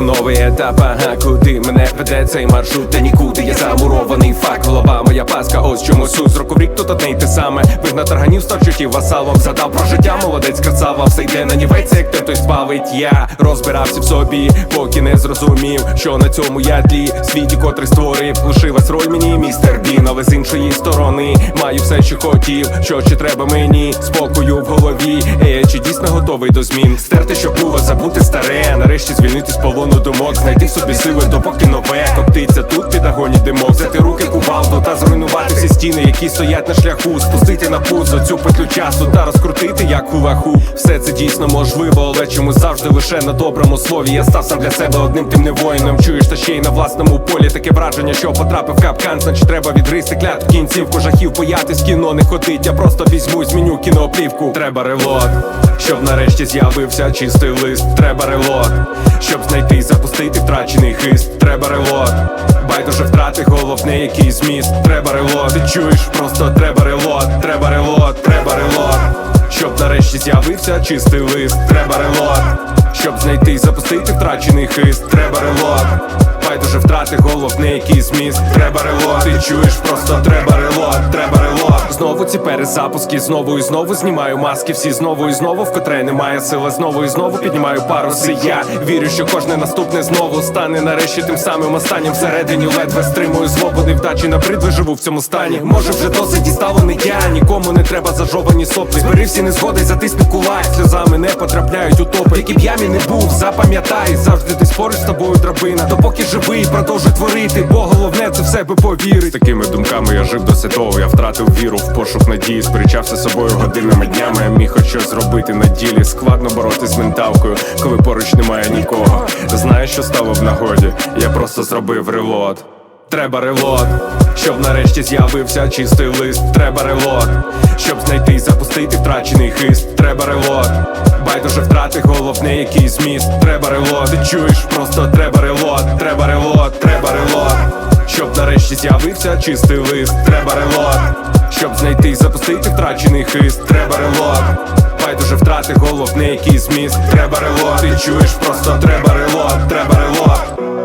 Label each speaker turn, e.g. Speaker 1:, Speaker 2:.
Speaker 1: Новий етап, ага, куди мене веде цей маршрут, та нікуди я замурований факт, голова моя паска, ось чому суть з року в рік тут одне й те саме. Вигнав тарганів старчиків васалом, задав про життя, молодець красава, все йде на нівець, як те хтось бавить. Я розбирався в собі, поки не зрозумів, що на цьому я тлі світі, котрий створив, лишилась роль мені, містер Бін, але з іншої сторони маю все, що хотів, що ще треба мені, спокою в голові. Е, чи дійсно готовий до змін? Стерти, що було, забути старе, нарешті звільнити з полону думок, знайти собі сили, допоки нове коптиться тут під агоні димок, взяти руки кувалду та зруйнувати всі стіни, які стоять на шляху, спустити на пузо цю петлю часу та розкрутити як хулаху. Все це дійсно можливо, але чомусь завжди лише на доброму слові. Я став сам для себе одним тим не воїном. Чуєш, та ще й на власному полі таке враження, що потрапив капкан, значить треба відгризти клятв кінцівку жахів, боятись кіно не ходить. Я просто візьму, зміню кіноплівку. Треба релот, щоб нарешті з'явився чистий лист. Треба релот, щоб знайти і запустити втрачений хист. Треба релот, байдуже втрати, головне, який зміст. Треба релот, ти чуєш, просто треба релот, треба релот, треба релот. Щоб нарешті з'явився чистий лист, треба релот, щоб знайти і запустити втрачений хист, треба релот. Головне, який зміст. Треба рело, ти чуєш, просто треба релот. Знову ці перезапуски, знову і знову знімаю маски, всі знову і знову, вкотре немає сили, знову і знову піднімаю паруси. Я вірю, що кожне наступне знову стане нарешті тим самим останнім всередині ледве стримую злобу, невдачі набридли живу в цьому стані. Може вже досить дістало не я, нікому не треба зажовані соплі. Збери всі незгоди, затисни кулак, сльозами не потрапляють у топи. Які б ямі не був, запам'ятай, завжди десь поруч з тобою драбина. Допоки живий, продовжуй творити, бо головне це в себе повірить. Такими думками я жив досить довго, я втратив віру в пошук надії, сперечався з собою годинами днями. Я міг хоч щось зробити на ділі. Складно боротись з менталкою, коли поруч немає нікого. Знаєш, що стало в нагоді? Я просто зробив релот. Треба релот, щоб нарешті з'явився чистий лист. Треба релот, щоб знайти і запустити втрачений хист. Треба релот, байдуже втрати, головне, який зміст. Треба релот, ти чуєш, просто треба релот, треба релот, треба релот, щоб нарешті з'явився чистий лист. Треба релот, щоб знайти і запустити втрачений хист, треба релок. Байдуже втрати головний який зміст, треба релот Ти чуєш, просто треба релот, треба релот